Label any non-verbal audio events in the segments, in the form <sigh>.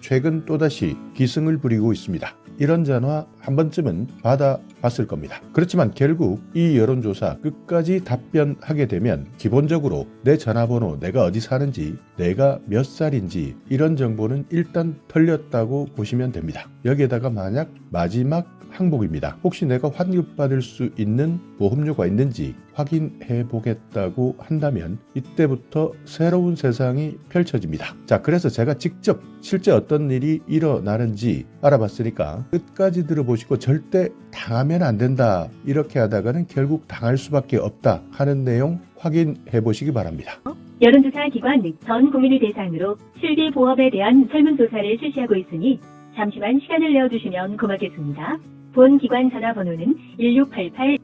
최근 또다시 기승을 부리고 있습니다. 이런 전화 한 번쯤은 받아봤을 겁니다. 그렇지만 결국 이 여론조사 끝까지 답변하게 되면 기본적으로 내 전화번호, 내가 어디 사는지, 내가 몇 살인지 이런 정보는 일단 털렸다고 보시면 됩니다. 여기에다가 만약 마지막 항목입니다. 혹시 내가 환급받을 수 있는 보험료가 있는지 확인해 보겠다고 한다면 이때부터 새로운 세상이 펼쳐집니다. 자, 그래서 제가 직접 실제 어떤 일이 일어나는지 알아봤으니까 끝까지 들어보시고 절대 당하면 안 된다. 이렇게 하다가는 결국 당할 수밖에 없다 하는 내용 확인해 보시기 바랍니다. 여론조사 기관 전 국민을 대상으로 실비 보험에 대한 설문조사를 실시하고 있으니 잠시만 시간을 내어주시면 고맙겠습니다. 본 기관 전화번호는 1688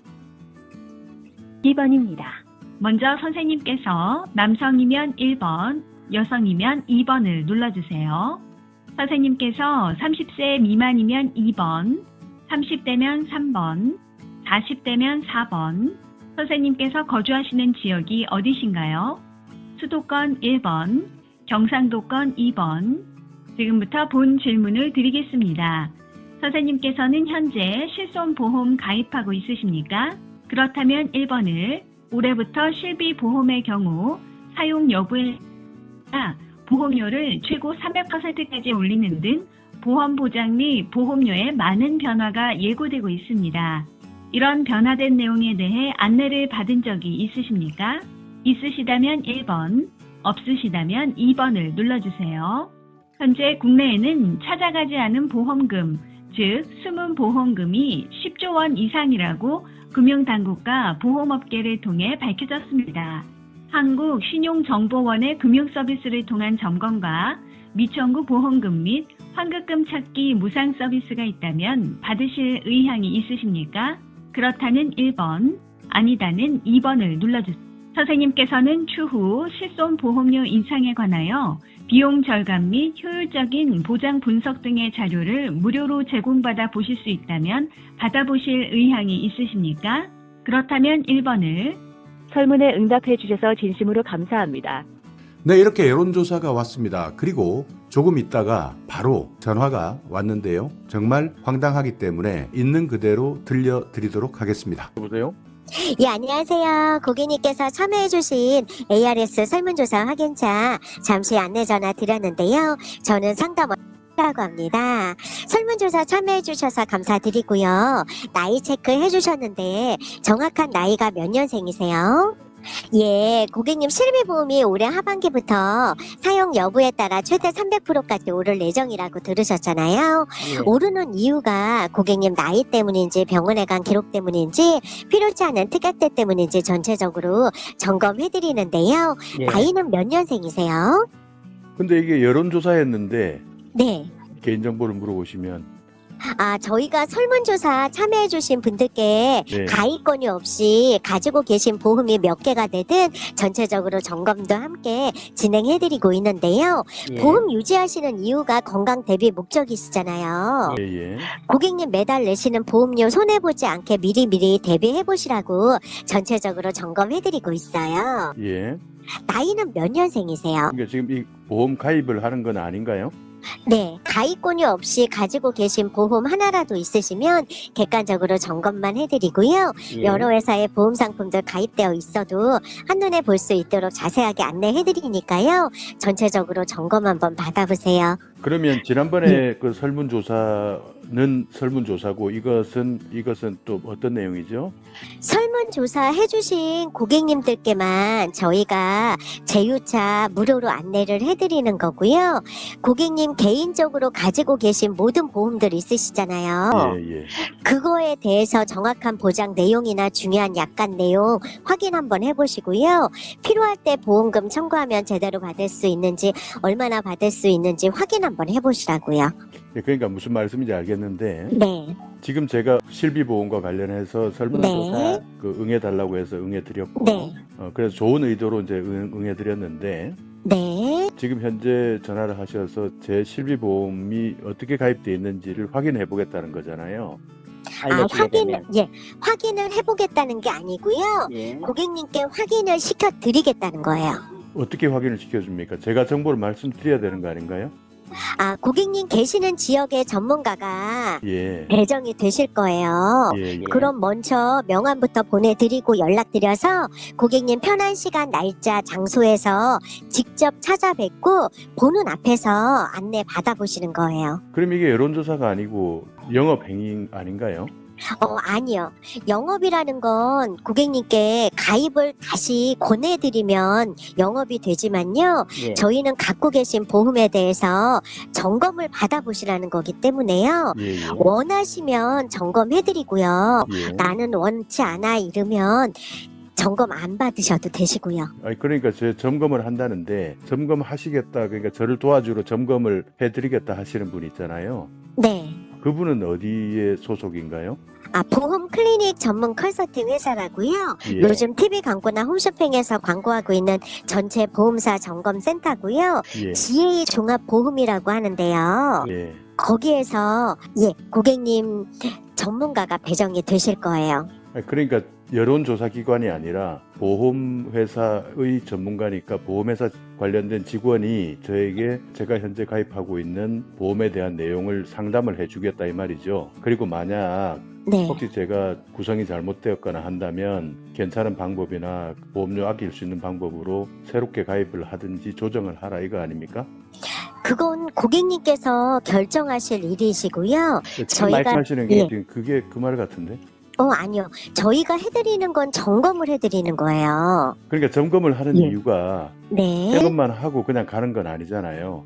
2번입니다. 먼저 선생님께서 남성이면 1번, 여성이면 2번을 눌러주세요. 선생님께서 30세 미만이면 2번, 30대면 3번, 40대면 4번, 선생님께서 거주하시는 지역이 어디신가요? 수도권 1번, 경상도권 2번. 지금부터 본 질문을 드리겠습니다. 선생님께서는 현재 실손보험 가입하고 있으십니까? 그렇다면 1번을 올해부터 실비보험의 경우 사용 여부에 따라 보험료를 최고 300%까지 올리는 등 보험 보장 및 보험료에 많은 변화가 예고되고 있습니다. 이런 변화된 내용에 대해 안내를 받은 적이 있으십니까? 있으시다면 1번, 없으시다면 2번을 눌러주세요. 현재 국내에는 찾아가지 않은 보험금, 즉 숨은 보험금이 10조 원 이상이라고 금융당국과 보험업계를 통해 밝혀졌습니다. 한국신용정보원의 금융서비스를 통한 점검과 미청구 보험금 및 환급금 찾기 무상 서비스가 있다면 받으실 의향이 있으십니까? 그렇다는 1번, 아니다는 2번을 눌러주세요. 선생님께서는 추후 실손 보험료 인상에 관하여 비용 절감 및 효율적인 보장 분석 등의 자료를 무료로 제공받아 보실 수 있다면 받아보실 의향이 있으십니까? 그렇다면 1번을 설문에 응답해 주셔서 진심으로 감사합니다. 네, 이렇게 여론조사가 왔습니다. 그리고 조금 있다가 바로 전화가 왔는데요. 정말 황당하기 때문에 있는 그대로 들려드리도록 하겠습니다. 여보세요? 예, 안녕하세요. 고객님께서 참여해주신 ARS 설문조사 확인차 잠시 안내 전화 드렸는데요. 저는 상담 라고 합니다. 설문조사 참여해주셔서 감사드리고요. 나이 체크 해주셨는데 정확한 나이가 몇 년생이세요? 예, 고객님 실비보험이 올해 하반기부터 사용 여부에 따라 최대 300%까지 오를 예정이라고 들으셨잖아요. 예. 오르는 이유가 고객님 나이 때문인지 병원에 간 기록 때문인지 필요치 않은 특약대 때문인지 전체적으로 점검해 드리는데요. 예. 나이는 몇 년생이세요? 근데 이게 여론조사였는데 네. 개인정보를 물어보시면 아, 저희가 설문조사 참여해 주신 분들께 네. 가입권이 없이 가지고 계신 보험이 몇 개가 되든 전체적으로 점검도 함께 진행해 드리고 있는데요. 예. 보험 유지하시는 이유가 건강 대비 목적이 있으잖아요. 예, 예. 고객님 매달 내시는 보험료 손해보지 않게 미리미리 대비해 보시라고 전체적으로 점검해 드리고 있어요. 예. 나이는 몇 년생이세요? 그러니까 지금 이 보험 가입을 하는 건 아닌가요? 네, 가입권이 없이 가지고 계신 보험 하나라도 있으시면 객관적으로 점검만 해드리고요. 예. 여러 회사의 보험 상품들 가입되어 있어도 한눈에 볼 수 있도록 자세하게 안내해드리니까요. 전체적으로 점검 한번 받아보세요. 그러면 지난번에 그 설문조사는 설문조사고 이것은 이것은 또 어떤 내용이죠? 설문조사 해주신 고객님들께만 저희가 제휴차 무료로 안내를 해드리는 거고요. 고객님 개인적으로 가지고 계신 모든 보험들 있으시잖아요. 예, 예. 그거에 대해서 정확한 보장 내용이나 중요한 약관 내용 확인 한번 해보시고요. 필요할 때 보험금 청구하면 제대로 받을 수 있는지 얼마나 받을 수 있는지 확인 한번 해보시라고요. 예, 그러니까 무슨 말씀인지 알겠는데 네, 지금 제가 실비보험과 관련해서 설문조사 네. 그 응해달라고 해서 응해드렸고 네. 어, 그래서 좋은 의도로 이제 응, 응해드렸는데 네, 지금 현재 전화를 하셔서 제 실비보험이 어떻게 가입되어 있는지를 확인해 보겠다는 거잖아요. 아 확인, 예, 확인을 해보겠다는 게 아니고요. 예. 고객님께 확인을 시켜드리겠다는 거예요. 어떻게 확인을 시켜줍니까? 제가 정보를 말씀드려야 되는 거 아닌가요? 아, 고객님 계시는 지역의 전문가가 예. 배정이 되실 거예요. 예, 예. 그럼 먼저 명함부터 보내드리고 연락드려서 고객님 편한 시간, 날짜, 장소에서 직접 찾아뵙고 보는 앞에서 안내 받아보시는 거예요. 그럼 이게 여론조사가 아니고 영업 행위 아닌가요? 어, 아니요. 영업이라는 건 고객님께 가입을 다시 권해드리면 영업이 되지만요. 예. 저희는 갖고 계신 보험에 대해서 점검을 받아보시라는 거기 때문에요. 예, 예. 원하시면 점검해드리고요. 예. 나는 원치 않아 이러면 점검 안 받으셔도 되시고요. 아니, 그러니까 제 점검을 한다는데 점검하시겠다 그러니까 저를 도와주러 점검을 해드리겠다 하시는 분 있잖아요. 네. 그분은 어디에 소속인가요? 아, 보험 클리닉 전문 컨설팅 회사라고요. 예. 요즘 TV 광고나 홈쇼핑에서 광고하고 있는 전체 보험사 점검 센터고요. 예. GA 종합 보험이라고 하는데요. 예. 거기에서 예, 고객님 전문가가 배정이 되실 거예요. 아니, 그러니까 여론조사 기관이 아니라 보험회사의 전문가니까 보험회사 관련된 직원이 저에게 제가 현재 가입하고 있는 보험에 대한 내용을 상담을 해주겠다 이 말이죠. 그리고 만약 네. 혹시 제가 구성이 잘못되었거나 한다면 괜찮은 방법이나 보험료 아낄 수 있는 방법으로 새롭게 가입을 하든지 조정을 하라 이거 아닙니까? 그건 고객님께서 결정하실 일이시고요. 지금 저희가- 말씀하시는 게 예. 지금 그게 그 말 같은데? 어, 아니요. 저희가 해드리는 건 점검을 해드리는 거예요. 그러니까 점검을 하는 예. 이유가 네. 그것만 하고 그냥 가는 건 아니잖아요.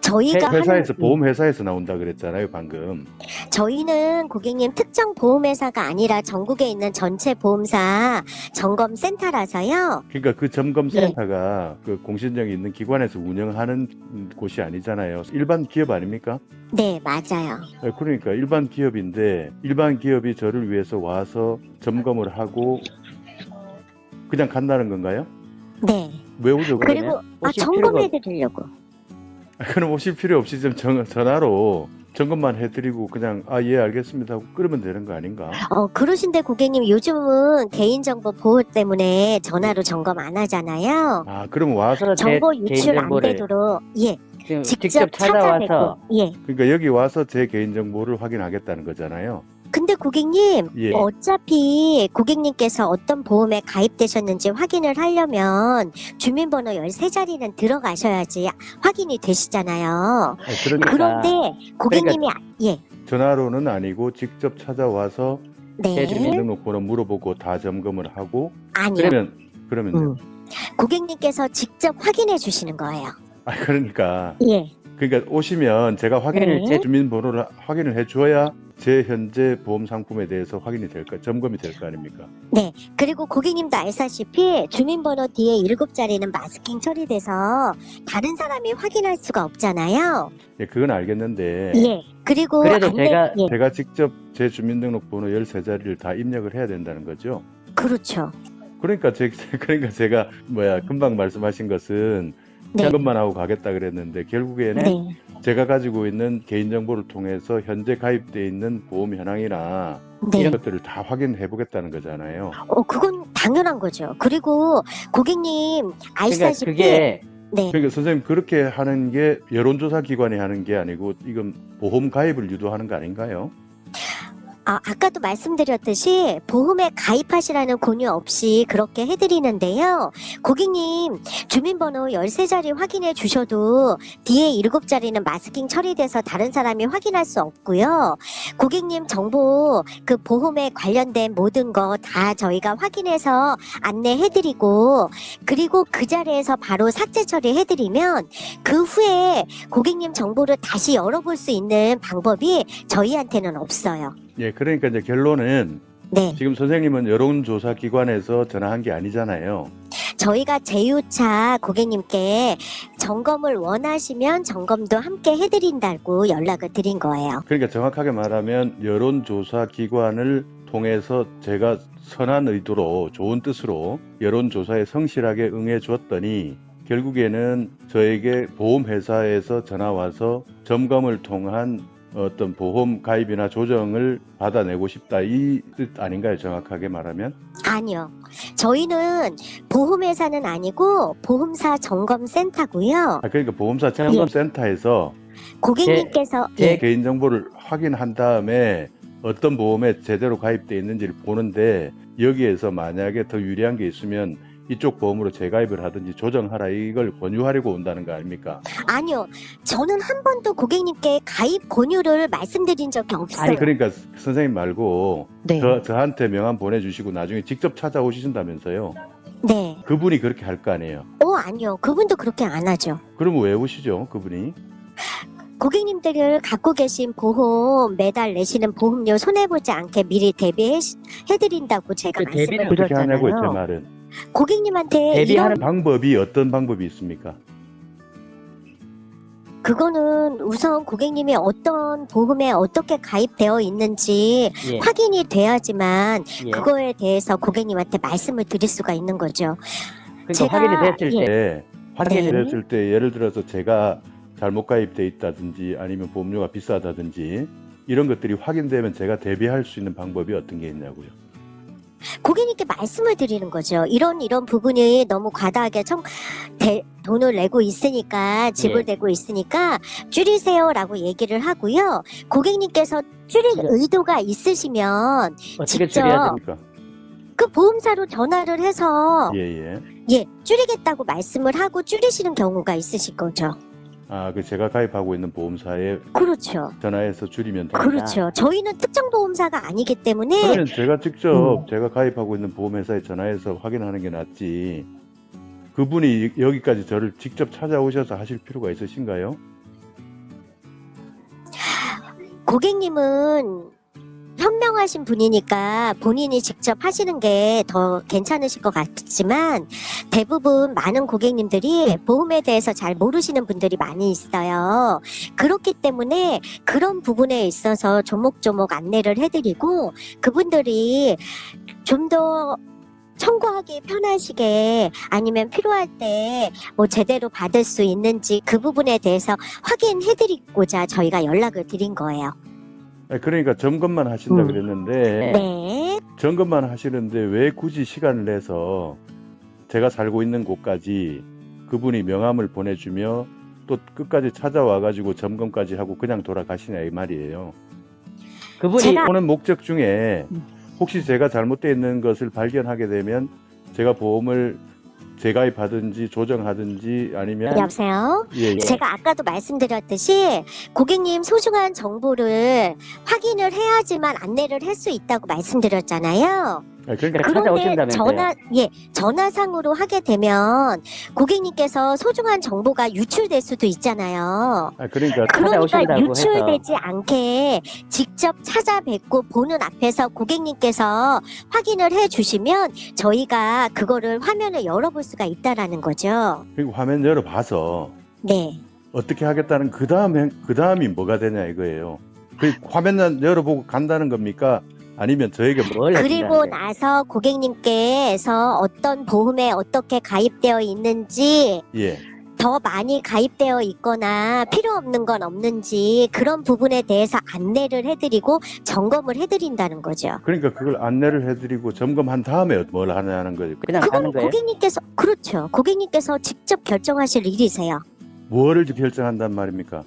저희가 회사에서 하는- 보험 회사에서 나온다 그랬잖아요 방금. 저희는 고객님 특정 보험회사가 아니라 전국에 있는 전체 보험사 점검 센터라서요. 그러니까 그 점검 네. 센터가 그 공신력이 있는 기관에서 운영하는 곳이 아니잖아요. 일반 기업 아닙니까? 네, 맞아요. 네, 그러니까 일반 기업인데 일반 기업이 저를 위해서 와서 점검을 하고 그냥 간다는 건가요? 네. 왜 오죠? 그러면? 그리고 아, 오실 필요가 점검해 드리려고. 아, <laughs> 그럼 오실 필요 없이 좀 전, 전화로 점검만 해드리고 그냥 아 예 알겠습니다 하고 그러면 되는 거 아닌가? 어, 그러신데 고객님 요즘은 개인정보 보호 때문에 전화로 점검 안 하잖아요. 아 그럼 와서 제 정보 유출 안 개인정보를 되도록 예, 지금 직접, 직접 찾아와서 찾아뵙고 예. 그러니까 여기 와서 제 개인 정보를 확인하겠다는 거잖아요. 근데 고객님 예. 어차피 고객님께서 어떤 보험에 가입되셨는지 확인을 하려면 주민번호 13자리는 들어가셔야지 확인이 되시잖아요. 아, 그러니까 그런데 고객님이 아- 예. 전화로는 아니고 직접 찾아와서 네. 주민 등록번호 물어보고 다 점검을 하고 아니요. 그러면 그러면 음. 고객님께서 직접 확인해 주시는 거예요. 아 그러니까 예. 그러니까 오시면 제가 확인을 네. 제 주민번호를 확인을 해줘야 제 현재 보험 상품에 대해서 확인이 될까 점검이 될 거 아닙니까? 그리고 고객님도 알다시피 주민번호 뒤에 일곱 자리는 마스킹 처리돼서 다른 사람이 확인할 수가 없잖아요. 예, 그건 알겠는데 예. 그리고 그래도 안내- 제가- 예. 제가 직접 제 주민등록번호 13자리를 다 입력을 해야 된다는 거죠. 그렇죠. 그러니까 제 <laughs> 그러니까 제가 뭐야 금방 말씀하신 것은 네. 점검만 하고 가겠다 그랬는데 결국에는 네. 제가 가지고 있는 개인정보를 통해서 현재 가입돼 있는 보험 현황이나 네. 이런 것들을 다 확인해 보겠다는 거잖아요. 어, 그건 당연한 거죠. 그리고 고객님 그러니까 아시다시피 그게 네. 그러니까 선생님 그렇게 하는 게 여론조사 기관이 하는 게 아니고 이건 보험 가입을 유도하는 거 아닌가요? 아, 아까도 말씀드렸듯이 보험에 가입하시라는 권유 없이 그렇게 해드리는데요. 고객님 주민번호 13자리 확인해 주셔도 뒤에 7자리는 마스킹 처리돼서 다른 사람이 확인할 수 없고요. 고객님 정보 그 보험에 관련된 모든 거 다 저희가 확인해서 안내해드리고 그리고 그 자리에서 바로 삭제 처리해드리면 그 후에 고객님 정보를 다시 열어볼 수 있는 방법이 저희한테는 없어요. 예, 그러니까 이제 결론은 네. 지금 선생님은 여론조사 기관에서 전화한 게 아니잖아요. 저희가 제휴차 고객님께 점검을 원하시면 점검도 함께 해드린다고 연락을 드린 거예요. 그러니까 정확하게 말하면 여론조사 기관을 통해서 제가 선한 의도로 좋은 뜻으로 여론조사에 성실하게 응해 주었더니 결국에는 저에게 보험회사에서 전화 와서 점검을 통한 어떤 보험 가입이나 조정을 받아내고 싶다. 이 뜻 아닌가요? 정확하게 말하면? 아니요. 저희는 보험회사는 아니고 보험사 점검센터고요. 아 그러니까 보험사 점검센터에서 고객님께서 제- 예, 개인 정보를 확인한 다음에 어떤 보험에 제대로 가입돼 있는지를 보는데 여기에서 만약에 더 유리한 게 있으면 이쪽 보험으로 재가입을 하든지 조정하라 이걸 권유하려고 온다는 거 아닙니까? 아니요. 저는 한 번도 고객님께 가입 권유를 말씀드린 적이 없어요. 아니 그러니까 선생님 말고 네. 저, 저한테 명함 보내주시고 나중에 직접 찾아오신다면서요. 네. 그분이 그렇게 할 거 아니에요. 어, 아니요. 그분도 그렇게 안 하죠. 그러면 왜 오시죠 그분이? 고객님들을 갖고 계신 보험 매달 내시는 보험료 손해 보지 않게 미리 대비해 드린다고 제가 그 말씀을 대비는 드렸 어떻게 하냐고요 제. 말은. 고객님한테 대비하는 이런 방법이 어떤 방법이 있습니까? 그거는 우선 고객님이 어떤 보험에 어떻게 가입되어 있는지 예, 확인이 돼야지만 예. 그거에 대해서 고객님한테 말씀을 드릴 수가 있는 거죠. 그러니까 제가- 확인이 됐을 예. 때 네. 확인이 네. 됐을 때 예를 들어서 제가 잘못 가입돼 있다든지 아니면 보험료가 비싸다든지 이런 것들이 확인되면 제가 대비할 수 있는 방법이 어떤 게 있냐고요. 고객님께 말씀을 드리는 거죠. 이런 이런 부분이 너무 과다하게 청, 대, 돈을 내고 있으니까 지불되고 있으니까 줄이세요라고 얘기를 하고요. 고객님께서 줄일 네. 의도가 있으시면 어떻게 직접 줄여야 됩니까? 그 보험사로 전화를 해서 예 예. 예 줄이겠다고 말씀을 하고 줄이시는 경우가 있으실 거죠. 아 그 제가 가입하고 있는 보험사에 그렇죠. 전화해서 줄이면 됩니다. 그렇죠. 저희는 특정 보험사가 아니기 때문에 그러면 제가 직접 음. 제가 가입하고 있는 보험회사에 전화해서 확인하는 게 낫지. 그분이 여기까지 저를 직접 찾아오셔서 하실 필요가 있으신가요? 고객님은 현명하신 분이니까 본인이 직접 하시는 게 더 괜찮으실 것 같지만 대부분 많은 고객님들이 보험에 대해서 잘 모르시는 분들이 많이 있어요. 그렇기 때문에 그런 부분에 있어서 조목조목 안내를 해드리고 그분들이 좀더 청구하기 편하시게 아니면 필요할 때 뭐 제대로 받을 수 있는지 그 부분에 대해서 확인해드리고자 저희가 연락을 드린 거예요. 아니, 그러니까 점검만 하신다 음. 그랬는데 네. 점검만 하시는데 왜 굳이 시간을 내서 제가 살고 있는 곳까지 그분이 명함을 보내주며 또 끝까지 찾아와 가지고 점검까지 하고 그냥 돌아가시냐 이 말이에요. 그분이 제가- 오는 목적 중에 음. 혹시 제가 잘못되어 있는 것을 발견하게 되면 제가 보험을 재가입하든지 조정하든지 아니면 여보세요? 예, 예. 제가 아까도 말씀드렸듯이 고객님 소중한 정보를 확인을 해야지만 안내를 할 수 있다고 말씀드렸잖아요. 아, 그러니까 그런데. 전화 예 전화상으로 하게 되면 고객님께서 소중한 정보가 유출될 수도 있잖아요. 아, 그러니까 그러니까 유출되지 않게 직접 찾아뵙고 보는 앞에서 고객님께서 확인을 해주시면 저희가 그거를 화면을 열어볼 수가 있다라는 거죠. 그리고 화면 열어 봐서 네. 어떻게 하겠다는 그 다음에 그 다음이 뭐가 되냐 이거예요. 그 화면 열어보고 간다는 겁니까? 아니면 저에게 뭐뭘 그리고 하신다는데. 나서 고객님께서 어떤 보험에 어떻게 가입되어 있는지 예. 더 많이 가입되어 있거나 필요 없는 건 없는지 그런 부분에 대해서 안내를 해드리고 점검을 해드린다는 거죠. 그러니까 그걸 안내를 해드리고 점검한 다음에 뭘 하냐는 거예요. 그냥 그건 가는 거예요? 고객님께서 그렇죠. 고객님께서 직접 결정하실 일이세요. 뭐를 결정한단 말입니까?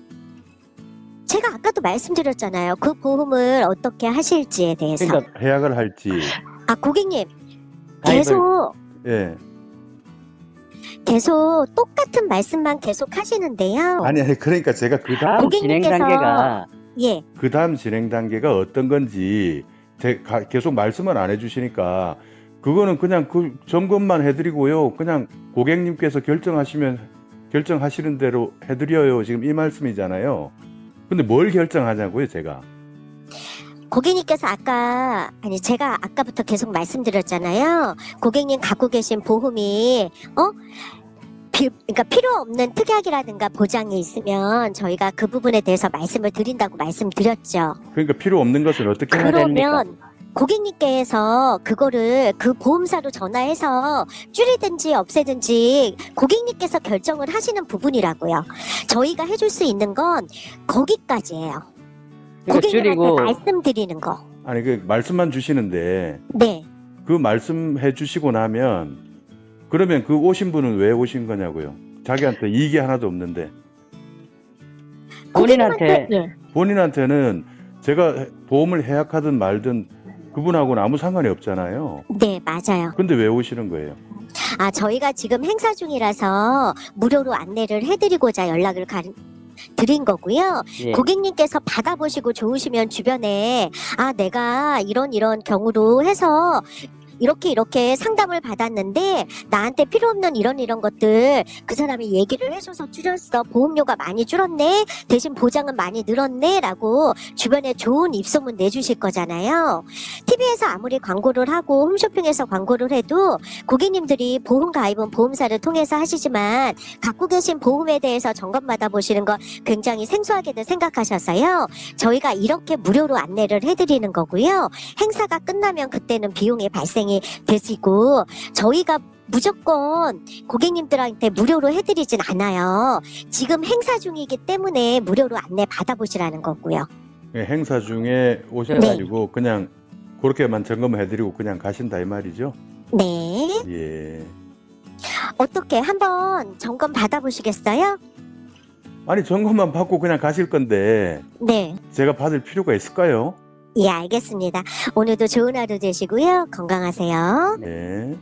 말씀드렸잖아요. 그 보험을 어떻게 하실지에 대해서. 그러니까 해약을 할지. 아 고객님 가입을- 계속 예. 계속 똑같은 말씀만 계속 하시는데요. 아니 아니 그러니까 제가 그 다음 다음 진행 고객님께서- 단계가 예. 그 다음 진행 단계가 어떤 건지 제- 가- 계속 말씀을 안 해주시니까 그거는 그냥 그 점검만 해드리고요. 그냥 고객님께서 결정하시면 결정하시는 대로 해드려요. 지금 이 말씀이잖아요. 근데 뭘 결정하냐고요, 제가. 고객님께서 아까 아니 제가 아까부터 계속 말씀드렸잖아요. 고객님 갖고 계신 보험이 어 비, 그러니까 필요 없는 특약이라든가 보장이 있으면 저희가 그 부분에 대해서 말씀을 드린다고 말씀드렸죠. 그러니까 필요 없는 것을 어떻게 해야 됩니까? 그러면 고객님께서 그거를 그 보험사로 전화해서 줄이든지 없애든지 고객님께서 결정을 하시는 부분이라고요. 저희가 해줄 수 있는 건 거기까지예요. 그러니까 고객님한테 줄이고 말씀드리는 거. 아니 그 말씀만 주시는데 네. 그 말씀해 주시고 나면 그러면 그 오신 분은 왜 오신 거냐고요? 자기한테 이익이 하나도 없는데. 본인한테 예. 본인한테는 제가 보험을 해약하든 말든 그분하고는 아무 상관이 없잖아요. 네, 맞아요. 근데 왜 오시는 거예요? 아, 저희가 지금 행사 중이라서 무료로 안내를 해드리고자 연락을 가, 드린 거고요. 예. 고객님께서 받아보시고 좋으시면 주변에 아 내가 이런 이런 경우로 해서 이렇게 이렇게 상담을 받았는데 나한테 필요 없는 이런 이런 것들 그 사람이 얘기를 해줘서 줄였어 보험료가 많이 줄었네 대신 보장은 많이 늘었네 라고 주변에 좋은 입소문 내주실 거잖아요 TV에서 아무리 광고를 하고 홈쇼핑에서 광고를 해도 고객님들이 보험 가입은 보험사를 통해서 하시지만 갖고 계신 보험에 대해서 점검 받아 보시는 거 굉장히 생소하게도 생각하셔서요. 저희가 이렇게 무료로 안내를 해드리는 거고요. 행사가 끝나면 그때는 비용이 발생 이 되시고 저희가 무조건 고객님들한테 무료로 해드리진 않아요. 지금 행사 중이기 때문에 무료로 안내 받아보시라는 거고요. 예, 행사 중에 오셔가지고 그냥 그렇게만 점검해드리고 그냥 가신다 이 말이죠? 네. 예. 어떻게 한번 점검 받아보시겠어요? 아니 점검만 받고 그냥 가실 건데 네. 제가 받을 필요가 있을까요? 예, 알겠습니다. 오늘도 좋은 하루 되시고요. 건강하세요. 네.